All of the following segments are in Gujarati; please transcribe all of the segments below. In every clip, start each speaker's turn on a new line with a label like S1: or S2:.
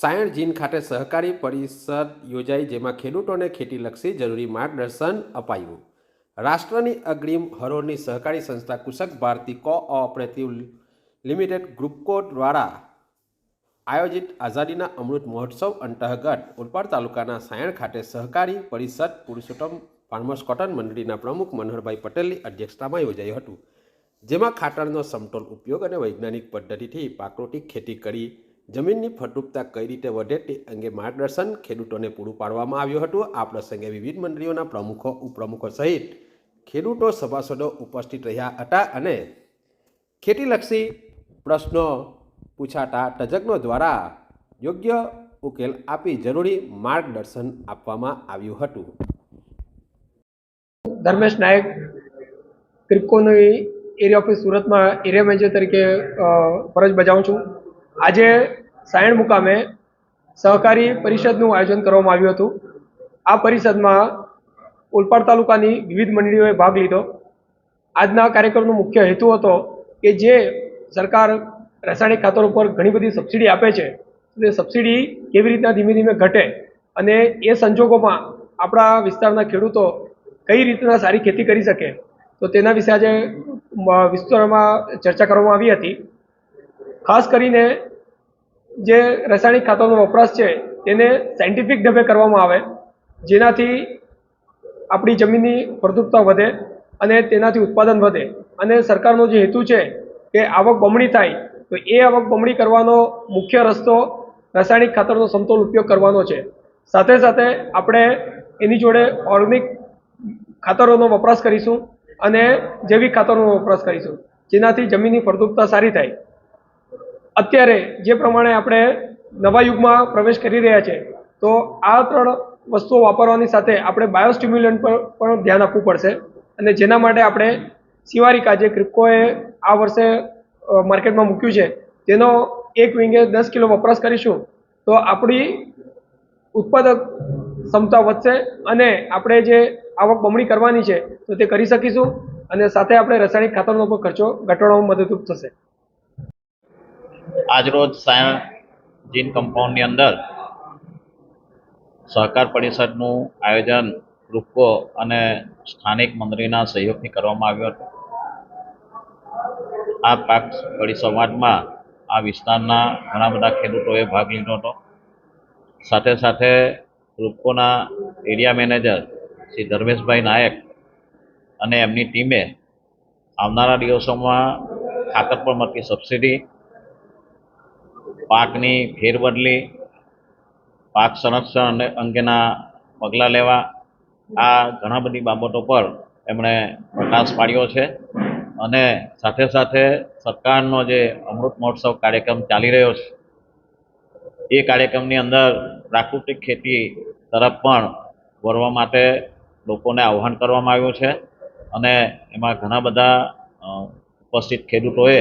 S1: સાયણ જીન ખાતે સહકારી પરિષદ યોજાઈ જેમાં ખેડૂતોને ખેતીલક્ષી જરૂરી માર્ગદર્શન અપાયું. રાષ્ટ્રની અગ્રીમ હરોળની સહકારી સંસ્થા કુશક ભારતી કોઓપરેટિવ લિમિટેડ ગ્રુપકો દ્વારા આયોજિત આઝાદીના અમૃત મહોત્સવ અંતર્ગત ઓલપાડ તાલુકાના સાયણ ખાતે સહકારી પરિષદ પુરુષોત્તમ ફાર્મર્સ કોટન મંડળીના પ્રમુખ મનોહરભાઈ પટેલની અધ્યક્ષતામાં યોજાયું હતું, જેમાં ખાતરનો સમતોલ ઉપયોગ અને વૈજ્ઞાનિક પદ્ધતિથી પ્રાકૃતિક ખેતી કરી જમીનની ફળદ્રુપતા કઈ રીતે વધે તે અંગે માર્ગદર્શન ખેડૂતોને પૂરું પાડવામાં આવ્યું હતું. આ પ્રસંગે વિવિધ મંડળીઓના પ્રમુખો, ઉપપ્રમુખો સહિત ખેડૂતો સભાસદો ઉપસ્થિત રહ્યા હતા અને ખેતીલક્ષી પ્રશ્નો પૂછાતા તજજ્ઞો દ્વારા યોગ્ય ઉકેલ આપી જરૂરી માર્ગદર્શન આપવામાં આવ્યું હતું.
S2: ધર્મેશ નાયક, ક્રિપ્કોની એરિયા ઓફિસ સુરતમાં એરિયા મેનેજર તરીકે ફરજ બજાવું છું. આજે સાયણ મુકામે સહકારી પરિષદનું આયોજન કરવામાં આવ્યું હતું. આ પરિષદમાં ઓલપાડ તાલુકાની વિવિધ મંડળીઓએ ભાગ લીધો. આજના કાર્યક્રમનો મુખ્ય હેતુ હતો કે જે સરકાર રાસાયણિક ખાતરો ઉપર ઘણી બધી સબસિડી આપે છે, તે સબસિડી કેવી રીતના ધીમે ધીમે ઘટે અને એ સંજોગોમાં આપણા વિસ્તારના ખેડૂતો કઈ રીતના સારી ખેતી કરી શકે, તો તેના વિશે આજે વિસ્તારમાં ચર્ચા કરવામાં આવી હતી. ખાસ કરીને જે રાસાયણિક ખાતરનો વપરાશ છે, તેને સાયન્ટિફિક ઢબે કરવામાં આવે, જેનાથી આપણી જમીનની ફળદ્રુપતા વધે અને તેનાથી ઉત્પાદન વધે. અને સરકારનો જે હેતુ છે કે આવક બમણી થાય, તો એ આવક બમણી કરવાનો મુખ્ય રસ્તો રાસાયણિક ખાતરનો સમતોલ ઉપયોગ કરવાનો છે. સાથે સાથે આપણે એની જોડે ઓર્ગેનિક ખાતરોનો વપરાશ કરીશું અને જૈવિક ખાતરોનો વપરાશ કરીશું, જેનાથી જમીનની ફળદ્રુપતા સારી થાય. અત્યારે જે પ્રમાણે આપણે નવા યુગમાં પ્રવેશ કરી રહ્યા છે, તો આ ત્રણ વસ્તુઓ વાપરવાની સાથે આપણે બાયોસ્ટિમ્યુલન્ટ પર પણ ધ્યાન આપવું પડશે. અને જેના માટે આપણે સિવારિકા જે ક્રિપ્કોએ આ વર્ષે માર્કેટમાં મૂક્યું છે, તેનો એક વિંગે દસ કિલો વપરાશ કરીશું, તો આપણી ઉત્પાદક ક્ષમતા વધશે અને આપણે જે આવક બમણી કરવાની છે, તો તે કરી શકીશું. અને સાથે આપણે રાસાયણિક ખાતરનો પણ ખર્ચો ઘટાડવામાં મદદરૂપ થશે.
S3: આજરોજ સાયણ જીન કમ્પાઉન્ડની અંદર સહકાર પરિષદનું આયોજન રૂપકો અને સ્થાનિક મંત્રીના સહયોગથી કરવામાં આવ્યું હતું. આ પાક પરિસંવાદમાં આ વિસ્તારના ઘણા બધા ખેડૂતોએ ભાગ લીધો હતો. સાથે સાથે રૂપકોના એરિયા મેનેજર શ્રી ધર્મેશભાઈ નાયક અને એમની ટીમે આવનારા દિવસોમાં ખાતર પર મળતી સબસિડી પાકની ફેરબદલી, પાક સંરક્ષણ અંગેના પગલાં લેવા, આ ઘણા બધી બાબતો પર એમણે પ્રકાશ પાડ્યો છે. અને સાથે સાથે સરકારનો જે અમૃત મહોત્સવ કાર્યક્રમ ચાલી રહ્યો છે, એ કાર્યક્રમની અંદર પ્રાકૃતિક ખેતી તરફ પણ વળવા માટે લોકોને આહ્વાન કરવામાં આવ્યું છે. અને એમાં ઘણા બધા ઉપસ્થિત ખેડૂતોએ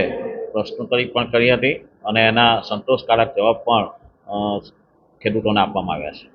S3: પ્રશ્નોત્તરી પણ કરી હતી. અને એના સંતોષકારક જવાબ પણ ખેડૂતોને આપવામાં આવ્યા છે.